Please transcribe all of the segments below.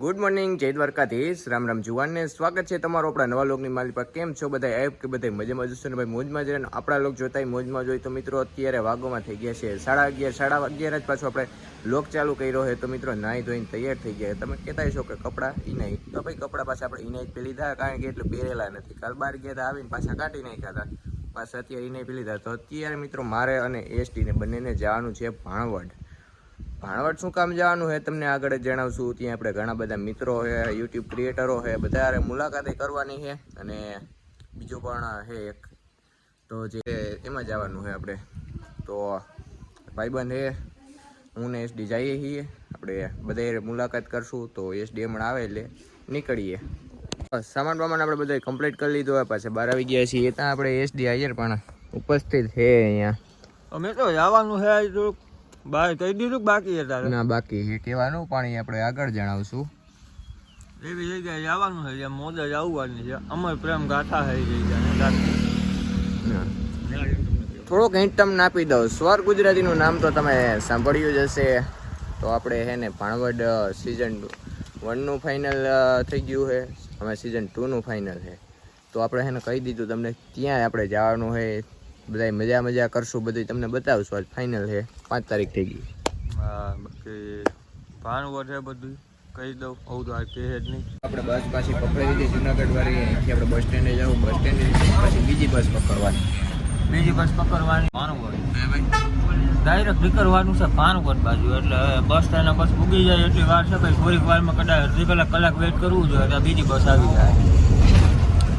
Good morning જય દ્વારકાધીશ. રામ રામ જુવાનને સ્વાગત છે તમારો આપણા નવા લોકની માલી પર. કેમ છો બધા? એપ કે બધા મજામાં જશો ને ભાઈ મોજમાં જઈને આપણા લોક જોતા મોજમાં જોઈ તો મિત્રો, અત્યારે વાગોમાં થઈ ગયા છે સાડા અગિયાર સાડા અગિયાર જ પાછું આપણે લોક ચાલુ કર્યો હોય તો મિત્રો, નાહી ધોઈને તૈયાર થઈ ગયા તમે કહેતા છો કે કપડાં ઈ નહીં. તો ભાઈ કપડાં પાછા આપણે ઈને પી લીધા, કારણ કે એટલું પહેરેલા નથી. કાલ બહાર ગયા હતા આવીને પાછા કાઢી નાખ્યા હતા પાછા અત્યારે એ નહીં પી લીધા. તો અત્યારે મિત્રો, મારે અને એસટીને બંનેને જવાનું છે ભાણવડ. ભાણવડ શું કામ જવાનું છે તમને આગળ જણાવશું. ત્યાં આપણે ઘણા બધા મિત્રો છે યુટ્યુબ ક્રિએટરો છે બધા મુલાકાતે કરવાની છે અને બીજું પણ છે એક, તો જે એમાં જવાનું છે આપણે. તો ભાઈબંધ છે હું ને એસડી જઈએ છીએ. આપણે બધા મુલાકાત કરશું, તો એસડી હમણાં આવે એટલે નીકળીએ. સામાન બામાન આપણે બધા કમ્પ્લીટ કરી લીધો હોય પાછા બાર આવી ગયા છીએ. ત્યાં આપણે એસડી હાજર પણ ઉપસ્થિત છે અહીંયા. અમે તો જવાનું છે થોડુંક કહી દીધું બાકી હતા ના બાકી છે. કહેવાનું પણ એ આપણે આગળ જણાવશું. એવી જગ્યાએ જવાનું છે જ્યાં મોદ જ આવવાની છે. અમર પ્રેમ ગાથા થઈ ગઈ છે થોડોક હિન્ટ તમને આપી દઉં. સ્વર ગુજરાતીનું નામ તો તમે સાંભળ્યું જ હશે. તો આપણે હે ને ભાણવડ સિઝન વનનું ફાઇનલ થઈ ગયું છે. અમે સિઝન ટુનું ફાઇનલ છે. તો આપણે એને કહી દીધું તમને ક્યાં આપણે જવાનું છે. બધા મજા મજા કરશું બધું તમને બતાવશું આજ ફાઇનલ છે. પાંચ તારીખ થઈ ગઈ. હા બાકી ભાણવડ છે બધું કહી દઉં આવું તો આ કહે જ નહીં. આપણે બસ પાછી પકડી દીધી જુનાગઢ વાળી. અહીંથી આપણે બસ સ્ટેન્ડે જવું બસ સ્ટેન્ડે પછી બીજી બસ પકડવાની. બીજી બસ પકડવાની. ભાણવડ ડાયરેક્ટ નીકળવાનું છે ભાણવડ બાજુ. એટલે બસ સ્ટેન્ડ બસ ઉગી જાય એટલી વાર છે ભાઈ. થોડીક વારમાં કદાચ અડધી કલાક કલાક વેઇટ કરવું જોઈએ ત્યાં બીજી બસ આવી જાય.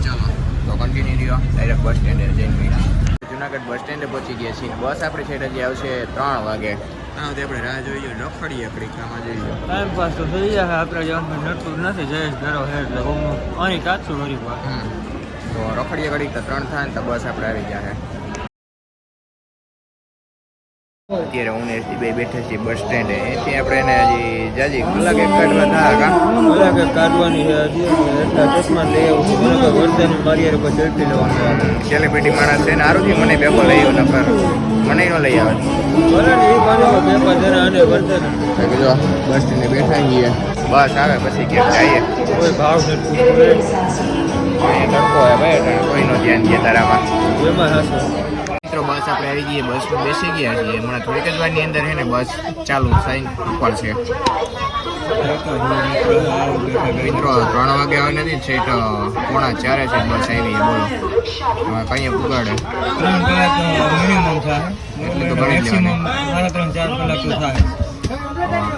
ચાલો તો કન્ટિન્યુ રહ્યો. ડાયરેક્ટ બસ સ્ટેન્ડે જઈને મળ્યા જુનાગઢ બસ સ્ટેન્ડે પહોંચી ગયા છીએ. બસ આપણે છેડે હજી આવશે ત્રણ વાગે. ત્યાં સુધી આપણે રાહ જોઈએ રખડીએ કડીકામાં જોઈએ ટાઈમ પાસ તો થઈ જાય આપણે જવાનું નડતું નથી જયેશ ઘરો હે એટલે હું અહીં કાચું વળી વાર તો રખડીએ કડીક તો ત્રણ થાય ને તો બસ આપણે આવી જાય અત્યારે એસટી બે બેઠા છીએ બસ સ્ટેન્ડ એથી આપણે એને હજી જાજી કલાક એક કાઢવા થાય કા? કલાકે કાઢવાની છે હજી એટલા ચશ્મા લઈ આવું છું. મને વર્ધન મારી હારે સેલ્ફી લેવાનું સેલિબ્રિટી માણસ છે ને સારું મને ભેગો લઈ આવ્યો નફર મને ન લઈ આવે. ભલે એ પાણી બે પાંચ જણા અને વર્ધન મેં બસ સ્ટેન્ડ બેઠા છીએ. બસ આવે પછી ક્યાંક જઈએ. કોઈ ભાવ નથી તડકો હોય ભાઈ એટલે કોઈનો ધ્યાન દે તારામાં. એમાં હાસો. મિત્રો બસ આપણે આવી ગઈ બસમાં બેસી ગયા છીએ. હમણાં થોડીક જ વારની અંદર છે ને બસ ચાલુ સાઈન ઉપર છે. મિત્રો ત્રણ વાગે આવે નથી છેટ પોણા ચારે છે બસ આવી છે બોલો. કઈ પુગાડે ત્રણ કલાક મિનિમમ થાય. એટલે તો સાડા ત્રણ ચાર કલાક તો થાય.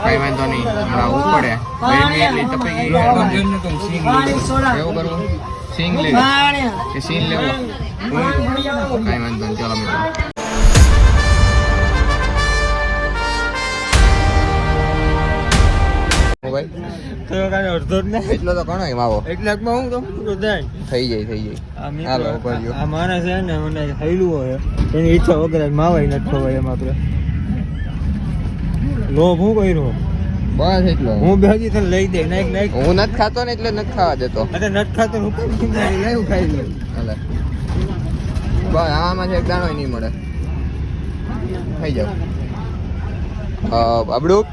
કઈ વાંધો નહીં. હમણાં ઉપડે. ગરમી એટલી તપી ગઈ છે. કરવું? સિંગ લેવું કે સીન લેવો કઈ વાંધો નહીં ચાલો મિત્રો તો કાંઈ અડધો જ ને એટલો તો ઘણો એમ આવો એટલાકમાં હું તો થઈ જાય થઈ જાય આ હાલો, ઉપર આ માણસ છે ને મને થયેલું હોય એની ઈચ્છા વગર માવાય નથી ખવાય એમ આપણે લોભ હું કર્યો બસ એટલો. હું બે હજી તને લઈ દે નાખ નાખ. હું નથી ખાતો ને એટલે નથી ખાવા દેતો. અરે નથી ખાતો હું કેમ લઈ હું ખાઈ લઉં. હાલે. બસ આમાં છે એક દાણો નહીં મળે. થઈ જાવ અબડુક.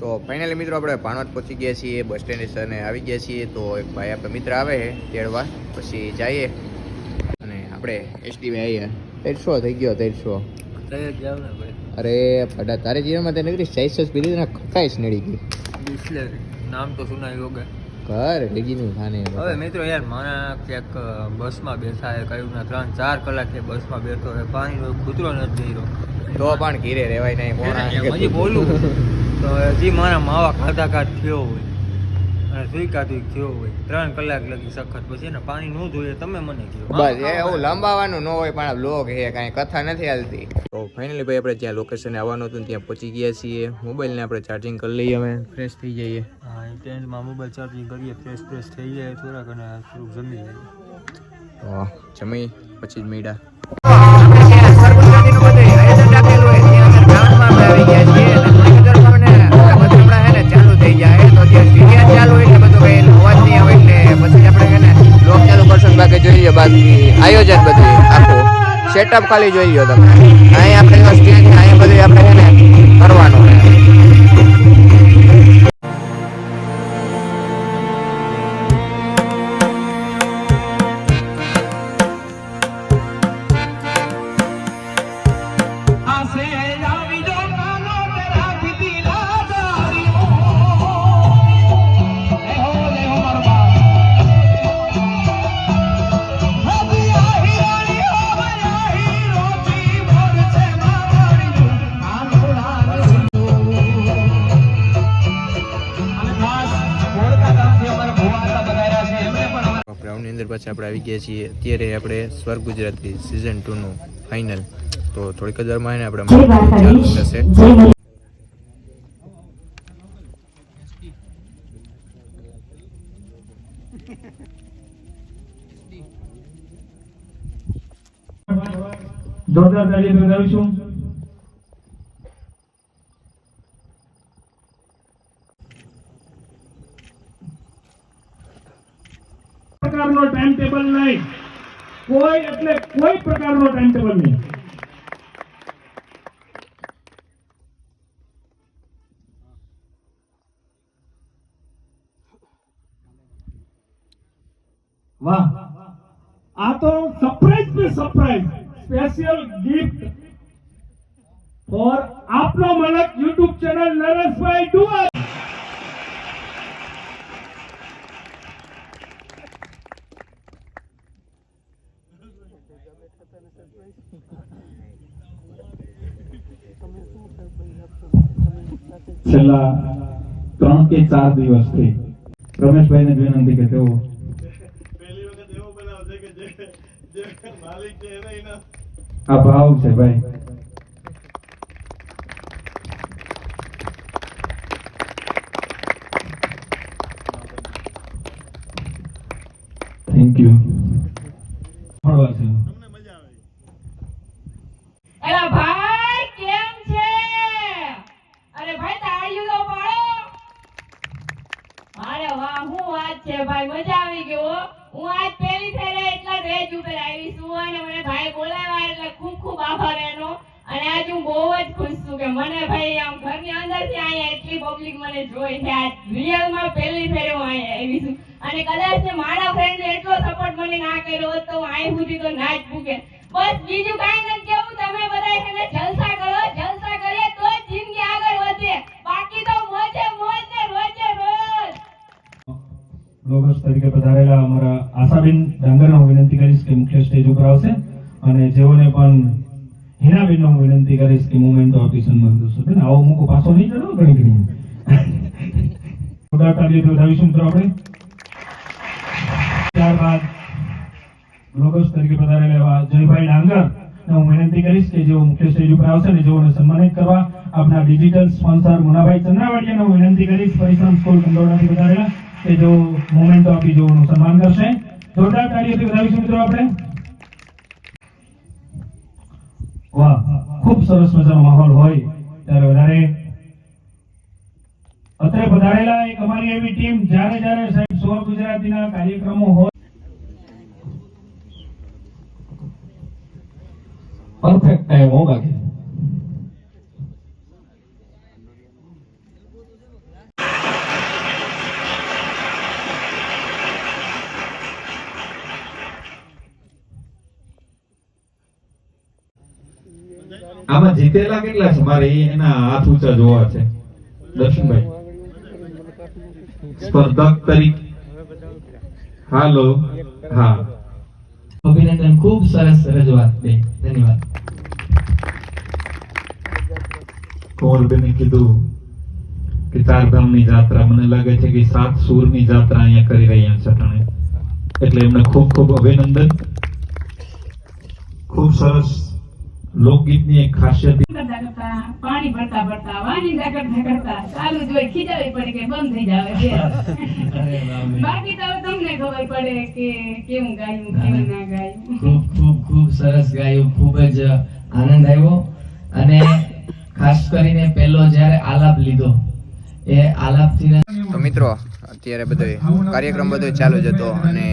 તો ફાઇનલી મિત્રો આપણે ભાણવડ પહોંચી ગયા છીએ બસ સ્ટેન્ડ અને આવી ગયા છીએ. તો એક ભાઈ આપણે મિત્ર આવે છે તેડવા. પછી જઈએ. અને આપણે એસટી આવીએ તેરસો થઈ ગયો તેરસો. અરે ફટા તારે જીવનમાં તે નગરી સાઈસ પીધી ને ખટાઈશ નડી ગઈ. નામ તો સુનાઈ યોગે ઘર ડીગીનું થાને હવે મિત્રો યાર મારા ક્યાંક બસમાં બેઠા હે કયું ના ત્રણ ચાર કલાક બસમાં બેઠો હે પાણીનો કૂતરો નથી જઈ તો પણ ઘીરે રેવાય નહીં હજી બોલું. તો હજી મારા માવા ખાધા ખાત થયો હોય. અને સુઈ કાઢું થયો હોય. ત્રણ કલાક લગી સખત પછી એને પાણી ન જોઈએ તમે મને કહો. બસ એ એવું લંબાવાનું ન હોય પણ બ્લોગ છે કાંઈ કથા નથી હાલતી. તો ફાઇનલી ભાઈ આપણે જ્યાં લોકેશને આવવાનું હતું ને ત્યાં પહોંચી ગયા છીએ. મોબાઈલને આપણે ચાર્જિંગ કરી લઈએ અમે ફ્રેશ થઈ જઈએ. હા ટેન્ટમાં મોબાઈલ ચાર્જિંગ કરીએ ફ્રેશ ફ્રેશ થઈ જાય થોડાક અને થોડુંક જમી લઈએ. તો જમી પછી જ મેળા છે બાકી આયોજન બધું આખું. સેટઅપ ખાલી જોઈ લો તમે. અહીંયા આપણે વસ્તી અહીંયા બધું આપણે છે કરવાનું પાસે આપણે આવી ગયા છીએ. અત્યારે આપણે સ્વર્ગ ગુજરાતી સિઝન ટુનું ફાઇનલ તો થોડીક જ વારમાં એને આપણે ચાલુ થશે. જોરદાર તાળી બજાવીશું પ્રકારનો ટાઈમ ટેબલ નહીં કોઈ એટલે કોઈ પ્રકારનો ટાઈમ ટેબલ નહીં વાહ આ તો સરપ્રાઈઝ पे સરપ્રાઈઝ સ્પેશિયલ ગિફ્ટ ફોર આપનો મલક યુટ્યુબ ચેનલ નરેશભાઈ ડુઆ છેલ્લા ત્રણ કે ચાર દિવસથી. રમેશભાઈને ને વિનંતી કે તેઓ આ ભાવ છે ભાઈ થેન્ક યુ મળવા છે અલા ભાઈ કેમ છે અરે ભાઈ તાળીઓ તો પાડો અરે વાહ હું વાત છે ભાઈ મજા આવી ગઈ હો હું આજ પહેલી ફેરે એટલા રેજ ઉપર આવી છું અને મને ભાઈ બોલાવ્યા એટલે ખૂબ ખૂબ આભાર એનો અને આજ હું બહુ જ ખુશ છું કે મને ભાઈ આમ ઘરની અંદરથી અહીંયા એટલી પબ્લિક મને જોઈ છે. આજ રિયલમાં પહેલી ફેર હું અહીંયા આવી છું. અને કદાચ મારા ફ્રેન્ડે એટલો સપોર્ટ મને ના કર્યો હોત તો હું સુધી તો ના જ ભૂકે. બસ બીજું કાંઈ નથી. કેવું તમે બધા એને જલસા કરો, જલસા કરીએ તો જિંદગી આગળ વધે. બાકી તો મોજે મોજ ને રોજે રોજ. લોગસ તરીકે પધારેલા અમારા આશાબેન ડાંગરને વિનંતી કરીશ કે મુખ્ય સ્ટેજ ઉપર આવશે. અને જેઓને પણ હિનાબેનને હું વિનંતી કરીશ કે મુમેન્ટો આપી સન્માન કરશો બેન આવો મૂકો પાછો નહીં ચડો ઘણી ઘણી ખુદા કાર્ય તો વધાવીશું મિત્રો આપણે ત્યારબાદ લોગસ તરીકે પધારેલા જયભાઈ ડાંગર હું વિનંતી કરીશ કે જેઓ મુખ્ય સ્ટેજ ઉપર આવશે ને જેઓને સન્માનિત કરવા આપણા ડિજિટલ સ્પોન્સર મુનાભાઈ ચંદ્રાવાડિયાને હું વિનંતી કરીશ પરિશ્રમ સ્કૂલ કંડોળાથી પધારેલા કે જો મોમેન્ટો આપી જેઓનું સન્માન કરશે જોરદાર તાળીઓથી વધાવીશું મિત્રો આપણે વાહ, ખૂબ સરસ મજાનો માહોલ હોય ત્યારે વધારે અત્રે પધારેલા એક અમારી એવી ટીમ જ્યારે જ્યારે સાહેબ સોર ગુજરાતીના કાર્યક્રમો હોય. પરફેક્ટ ટાઈમ હો બાકી. જીતેલા કેટલા છે? મારે એના હાથ ઊંચા જોવા છે. દર્શનભાઈ. સ્પર્ધક તરીકે. હાલો. હા. અભિનંદન. ખૂબ સરસ રજૂઆત બે. ધન્યવાદ. કુંવરબેને કીધું કે ચારની જાત્રા. મને લાગે છે કે સાત સૂરની જાત્રા અહીંયા કરી રહ્યા છે ટાણે એટલે એમને ખૂબ ખૂબ અભિનંદન. ખૂબ સરસ લોકગીતની એક ખાસિયત પાણી ભરતા ભરતા વાણી કરતા કરતા ચાલુ જોઈ ખીજાવી પડે કે બંધ થઈ જાવે બાકી તો તમને ખબર પડે કે કેવું ગાયું કેવું ના ગાયું. ખૂબ ખૂબ ખૂબ સરસ ગાયું ખૂબ જ આનંદ આવ્યો. અને ખાસ કરીને પહેલો જ્યારે આલાપ લીધો એ આલાપથી તો મિત્રો અત્યારે બધો કાર્યક્રમ બધો ચાલુ જ હતો અને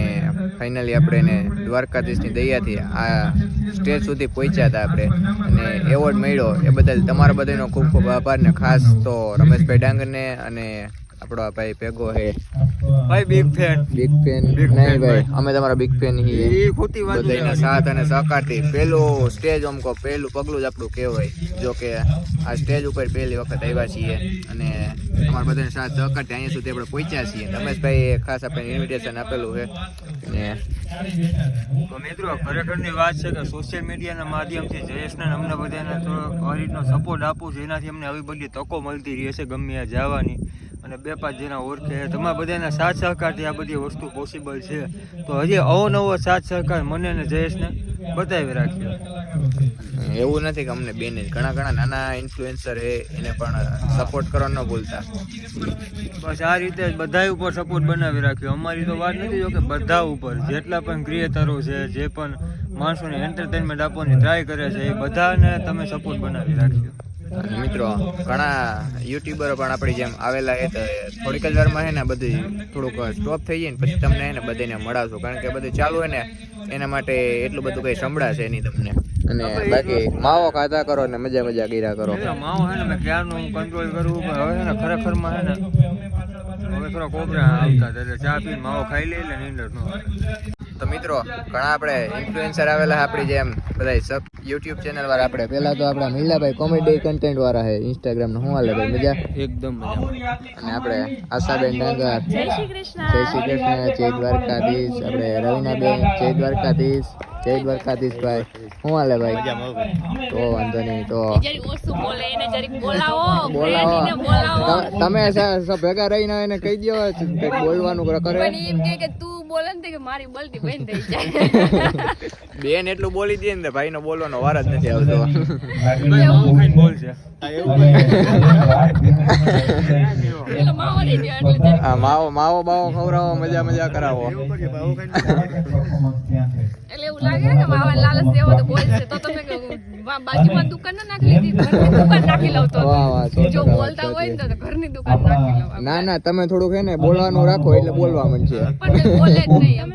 ફાઇનલી આપણે એને દ્વારકાધીશની દયાથી આ સ્ટેજ સુધી પહોંચ્યા હતા આપણે. અને એવોર્ડ મળ્યો એ બદલ તમારા બધાનો ખૂબ ખૂબ આભાર ને ખાસ તો રમેશભાઈ ડાંગરને અને આપણો આ ભાઈ ભેગો હે ભાઈ બિગ ફેન બિગ ફેન નહીં ભાઈ અમે તમારા બિગ ફેન છીએ. એ ખોટી વાત બધાના સાથ અને સહકારથી. પેલું સ્ટેજ આમ કહો પેલું પગલું જ આપણું કહેવાય. જો કે આ સ્ટેજ ઉપર પહેલી વખત આવ્યા છીએ અને અમારા બધાને સાથ સહકારથી અહીંયા સુધી આપણે પહોંચ્યા છીએ. રમેશભાઈએ ખાસ આપણે ઇન્વિટેશન આપેલું છે. અને તો મિત્રો ખરેખરની વાત છે કે સોશિયલ મીડિયાના માધ્યમથી જયેશને અમને બધાને થોડો આ રીતનો સપોર્ટ આપું જેનાથી અમને આવી બધી તકો મળતી રહે છે ગમે જવાની. અને બે પાંચ જેના ઓળખે તમારા બધાના સાથ સહકારથી આ બધી વસ્તુ પોસિબલ છે. તો હજી અવનવો સાથ સહકાર મને અને જયેશને બતાવી રાખ્યો એવું નથી કે અમને બેન ઘણા ઘણા નાના ઇન્ફ્લુએન્સર એ એને પણ સપોર્ટ કરવા ન ભૂલતા. બસ આ રીતે બધા ઉપર સપોર્ટ બનાવી રાખ્યો. અમારી તો વાત નથી જો કે બધા ઉપર. જેટલા પણ ક્રિએટરો છે જે પણ માણસોને એન્ટરટેનમેન્ટ આપવાની ટ્રાય કરે છે એ બધાને તમે સપોર્ટ બનાવી રાખ્યો. મિત્રો ઘણા યુટ્યુબરો પણ આપણી જેમ આવેલા એ તો થોડીક જ વારમાં છે ને બધી થોડુંક સ્ટોપ થઈ જાય ને પછી તમને એને ને બધાને મળાવશું. કારણ કે બધું ચાલુ હોય ને એના માટે એટલું બધું કઈ સંભળાશે નહીં તમને. અને બાકી માવો ખાધા કરો ને મજા મજા ગીરા કરો. માવો હે ને મેં ક્યારનું હું કંટ્રોલ કરવું પણ હવે ને ખરેખરમાં હે ને હવે થોડા કોબરા આવતા એટલે ચા પીને માવો ખાઈ લે એટલે નીંદર ન. તો મિત્રો ઘણા આપણે ઇન્ફ્લુએન્સર આવેલા આપણી જેમ. બધા સબ યુટ્યુબ ચેનલ વાળા આપણે. પહેલા તો આપણા મિલાભાઈ કોમેડી કન્ટેન્ટ વાળા છે ઇન્સ્ટાગ્રામનું. હાલે ભાઈ? મજા? એકદમ મજામાં અને આપણે આશાબેન ડાંગર. જય શ્રી કૃષ્ણ. જય શ્રી કૃષ્ણ જય દ્વારકાધીશ. આપણે રવિનાબેન જય દ્વારકાધીશ. જય દ્વારકાધીશ ભાઈ. શું હાલે ભાઈ? તો વાંધો નહીં તો બોલાવો તમે ભેગા રહીને એને કહી દો બોલવાનું કરે. પણ એમ કે કે તું બોલે ને કે મારી બોલતી બંધ થઈ જાય. બેન એટલું બોલી દે ને ભાઈ નો બોલવાનો વાર જ નથી આવતો. માવો માવો બાવો ખવડાવો મજા મજા કરાવો. એટલે એવું લાગે ને કે માવા લાલચ દેવો તો બોલશે તો તમે બાજુમાં દુકાન ના નાખી દીધી દુકાન નાખી લઉં તો. વાહ, વાહ, જો બોલતા હોય ને તો ઘરની દુકાન નાખી લઉં ના ના તમે થોડુંક હે ને બોલવાનું રાખો એટલે બોલવા માંડશે. પણ બોલે જ નહીં અમે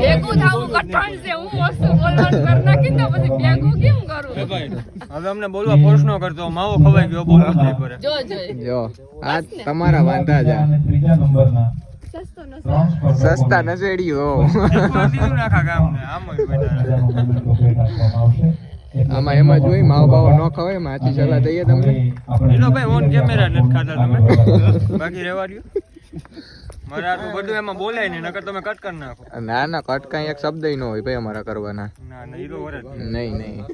ભેગું થવું કઠણ છે હું વસ્તુ બોલવાનું કરી નાખી તો પછી ભેગું કેમ કરું? હવે અમને બોલવા ફોર્સ ન કરતો માવો ખવાઈ ગયો બોલવું નહીં પડે. જો જોઈ જો આ તમારા વાંધા છે ત્રીજા નંબરના સસ્તો ન સસ્તા નસેડીઓ ને આમ જ એમાં જોઈ માવો બાવો ન ખવાય માથી હાથી સલાહ દઈએ તમને એનો ભાઈ ઓન કેમેરા નથી ખાતા તમે બાકી રહેવા દો મારે બધું એમાં બોલાય નહીં નકર તમે કટ કરી નાખો ના ના કટ કાંઈ એક શબ્દ ન હોય ભાઈ અમારા કરવાના ના ના નહીં. નહીં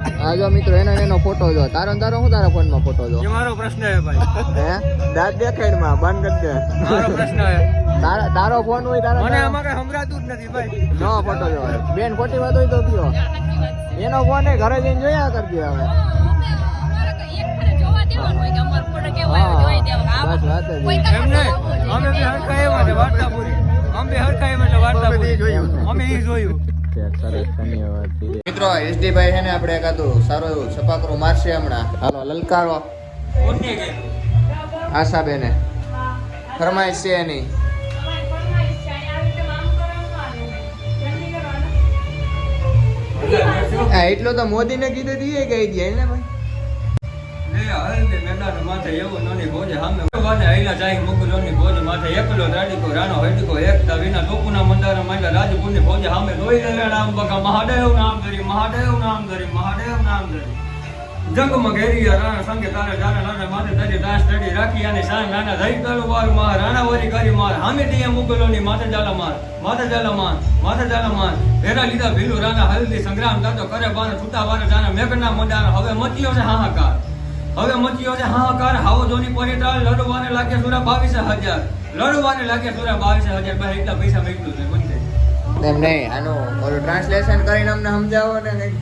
નહીં આ જો મિત્રો એનો એનો ફોટો જો. તારો તારો હું તારા ફોનમાં ફોટો જો? એ મારો પ્રશ્ન હે ભાઈ. હે? દાંત દેખાડમાં બંધ કરી દે. મારો પ્રશ્ન હે તારા તારો ફોન હોય તારા મને આમાં કઈ સંભળાતું જ નથી ભાઈ. જો ફોટો જો. બેન ખોટી વાત હોય તો કયો. એનો ફોન એ ઘરે જઈને જોયા કરજે હવે. હા એમ અમે બી હરખા એવા છે વાર્તા પૂરી અમે બી હરખા છે વાર્તા પૂરી અમે એ જોયું. સરસ ધન્યવાદ મિત્રો, એસડીભાઈ છે ને આપણે કાતું સારું એવું છપાકરો મારશે હમણાં. હાલો, લલકારો. આશાબેને. ફરમાઈશ છે એની. એટલો તો મોદીને કીધું દીએ કહી ગયા ને ભાઈ. લે મેદાન માથે રાણો સંગે કરી માર. હામે દિયા મુગલોની માથે જાલા માર, માથે જાલા માર, માથે જાલા માર. ભેરા લીધા ભીલું રાણા હલ્દી સંગ્રામ દાદો કરે બાર છૂટા વાર મેઘના મંડાણ હવે છે હાહાકાર. હવે મચ્યો છે હાહાકાર હાવો જોની પરિટાળ લડવાને લાગે સુરા બાવીસ હજાર. લડવાને લાગે સુરા બાવીસ હજાર. ભાઈ એટલા પૈસા મેકલું છે બંને એમ નહીં આનું ઓલું ટ્રાન્સલેશન કરીને અમને સમજાવો ને કંઈક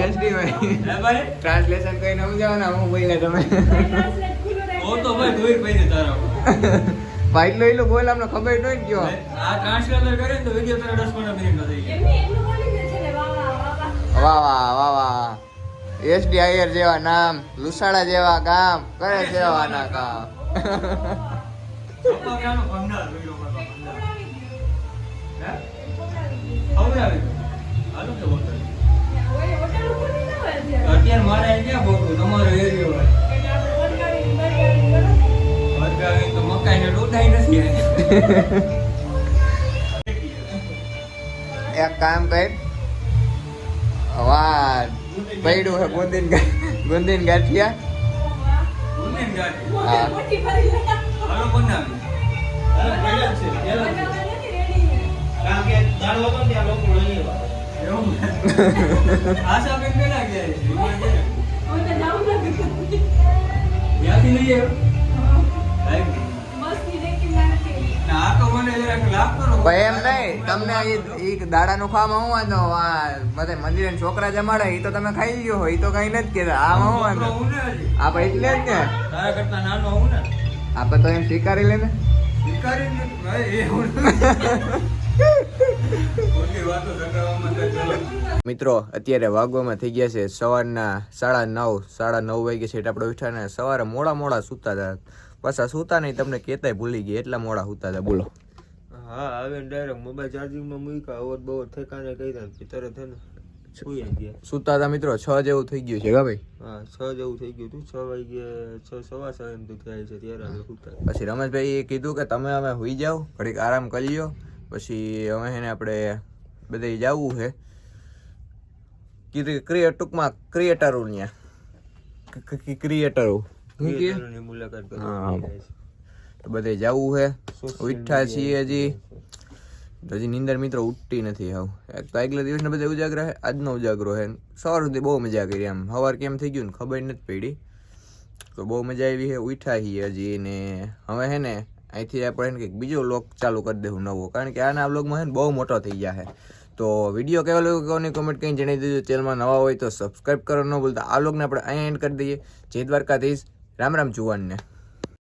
એસડી ભાઈ ભાઈ? ટ્રાન્સલેશન કરીને સમજાવો ને હું બોલે તમે. ઓ તો ભાઈ દોઈ પૈસે તારા ભાઈ લઈ લો બોલ અમને ખબર ન હોય આ ટ્રાન્સલેટર કરે તો વિડિયો તારા દસ પંદર મિનિટનો થઈ ગયો વાહ વાહ વાહ વાહ. એસડી આયર જેવા નામ લુસાડા જેવા ગામ કરે કામ સપાવ્યાનો ભંડાર જોઈ લો બાપા, ભંડાર. હે? ખવડાવે તો. હાલો કે હોટલ. અત્યારે મારે ક્યાં પહોંચવું? તમારો એરિયો હોય. વરગાવી તો મકાઈને ડોડાઈ નથી એક કામ કર વાહ પૈડું હે ગુંદીન ગા- ગુંદીન ગાંઠિયા? ગુંદીન ગાંઠિયા હા બનાવી. હાલો, પહેલા એમ નહીં તમને ઈ ઈ દાડાનું ખાવામાં હું વાંધો? આ બધે મંદિરે છોકરા જમાડે એ તો તમે ખાઈ લ્યો હોય ઈ તો કઈ નથી કેતા આ હું વાંધો? આપણે એટલે જ ને. તારા કરતા નાનો હું ને આપણે તો એમ સ્વીકારી લે ને. મિત્રો અત્યારે વાગવામાં થઈ ગયા છે સવારના સાડા નવ સાડા નવ વાગે છે આપણે ઉઠ્યા ને સવારે મોડા મોડા સૂતા હતા. પાછા સૂતા નહીં તમને કહેતાય ભૂલી ગયા એટલા મોડા સૂતા હતા બોલો. હા આવે ડાયરેક્ટ મોબાઈલ ચાર્જિંગમાં મૂક્યા અવર બવર ઠેકાણે કહી તરત હે ને સુઈ ગયા. સૂતા હતા મિત્રો છ જેવું થઈ ગયું છે કા ભાઈ? હા છ જેવું થઈ ગયું હતું. છ વાગે છ સવા છ એમ તો થાય છે ત્યારે અમે સુતા પછી રમેશભાઈએ કીધું કે તમે અમે હુઈ જાઓ ઘડીક આરામ કરી લ્યો. પછી અમે એને આપણે બધે જવું છે. કીધું ક્રિએટ ટૂંકમાં ક્રિએટરો ત્યાં ક્રિએટરો મુલાકાત હા. છે. બધે જવું છે ઉઠ્યા છીએ હજી. હજી નીંદર મિત્રો ઉઠતી નથી હાવ. એક તો આગલા દિવસને બધા ઉજાગરા છે આજનો ઉજાગરો છે સવાર સુધી બહુ મજા કરી આમ. સવાર કેમ થઈ ગયું ને ખબર નથી પડી. તો બહુ મજા આવી છે ઉઠ્યા છીએ હજી ને હવે હે ને અહીંથી આપણે કંઈક બીજો લોક ચાલુ કરી દેવું નવો. કારણ કે આના બ્લોગમાં છે ને બહુ મોટો થઈ ગયા છે તો વીડિયો કેવો લાગ્યો કોની કોમેન્ટ કંઈ જણાવી દેજો. ચેનલમાં નવા હોય તો સબસ્ક્રાઈબ કરવાનું ન ભૂલતા આ લોગને આપણે અહીંયા એન્ડ કરી દઈએ. જય દ્વારકાધીશ. રામ રામ જુવાનને.